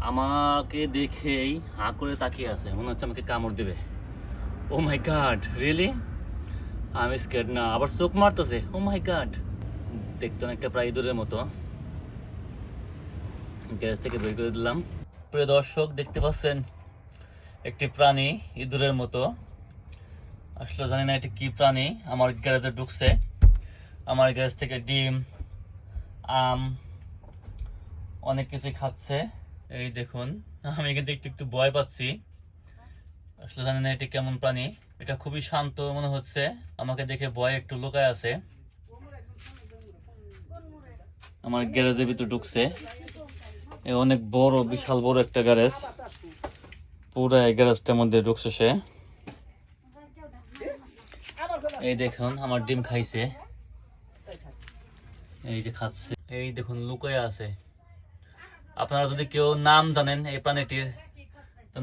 আমাকে দেখেই হাঁ করে তাকিয়ে আছে। মনে হচ্ছে আমাকে কামড় দেবে। ও মাই গাড রিয়েলি আমি স্কেড না। আবার চোখ মারতেছে। ও মাই গাড দেখতে অনেকটা প্রায় ইঁদুরের মতো। গ্যাস থেকে বের করে দিলাম। প্রিয় দর্শক, দেখতে পাচ্ছেন? একটি প্রাণী ইঁদুরের মতো। আসলে জানি না এটি কি প্রাণী। আমার গ্যারেজে ঢুকছে। আমার গ্যারেজ থেকে ডিম, আম, অনেক কিছুই খাচ্ছে। এই দেখুন, আমি কিন্তু একটু একটু ভয় পাচ্ছি। আসলে জানি না এটি কেমন প্রাণী। এটা খুবই শান্ত মনে হচ্ছে। আমাকে দেখে ভয় একটু লুকায় আছে। আমার গ্যারেজের ভিতরে ঢুকছে। এ অনেক বড়, বিশাল বড় একটা গ্যারেজ। পুরো গ্যারেজটার মধ্যে ঢুকছে সে। এই দেখুন, আমার ডিম খাইছে। এই যে খাচ্ছে। এই দেখুন, লুকায় আছে। আপনারা যদি কেউ নাম জানেন এই প্রাণীটির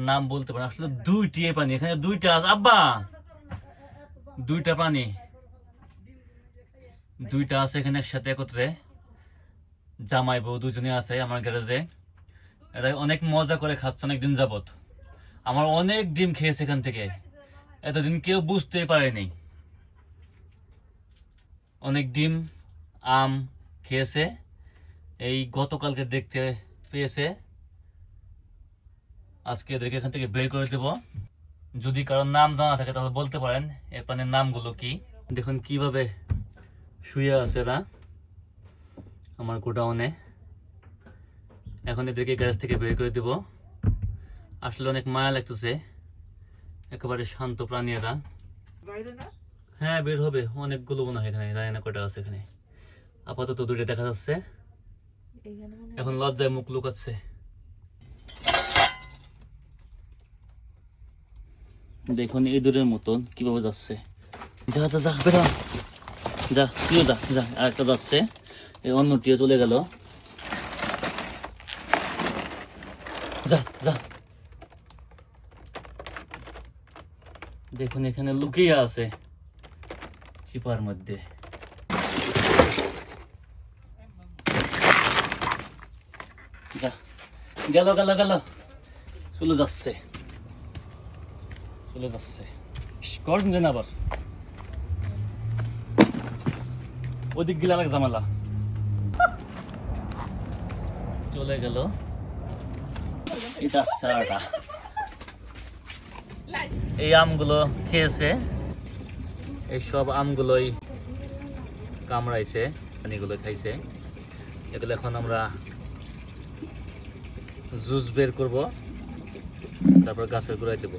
নাম বলতে পারেন। আসলে দুইটি এই প্রাণী, এখানে দুইটা আছে। আব্বা! দুইটা প্রাণী। দুইটা আছে এখানে একসাথে একত্রে। জামাই বউ দুজনে আছে আমার গ্যারেজে। এরা অনেক মজা করে খাচ্ছে অনেক দিন যাবত আমার অনেক ডিম খেয়েছে এখান থেকে। এতদিন কেউ বুঝতেই পারেনি। অনেক ডিম, আম খেয়েছে। এই গতকালকে দেখতে পেয়েছে আজকে এদেরকে এখান থেকে বের করে দেব। যদি কারোর নাম জানা থাকে তাহলে বলতে পারেন এর প্রাণীর নামগুলো কি। দেখুন কীভাবে শুয়ে আছে এরা আমার গোডাউনে। এখন এদেরকে গ্যারেজ থেকে বের করে দেব। আসলে অনেক মায়া লাগতেছে একেবারে শান্ত প্রাণী এরা। হ্যাঁ বের হবে অনেকগুলো মনে হয় এখানে জানি না কটা আছে এখানে। আপাতত দুটো দেখা যাচ্ছে। এখন লজ্জায় মুখ লুকাচ্ছে। দেখুন ইঁদুরের মতন কীভাবে যাচ্ছে। যা যা যা বেরো। যা তুইও যা যা আরেকটা যাচ্ছে। এই অন্যটিও চলে গেল। যা যা। দেখুন এখানে লুকিয়ে আছে। চিপার মধ্যে। যা। গেল গেল গেল। চলে যাচ্ছে। চলে যাচ্ছে। কর যেন আবার। ওদিক গিলা লাগে জামালা চলে গেল। এটা সারাটা। এই আমগুলো খেয়েছে। এই সব আমগুলোই কামড়াইছে, পানিগুলো খাইছে। এগুলো এখন আমরা জুস বের করব তারপর গাছের গোড়ায় দেবো।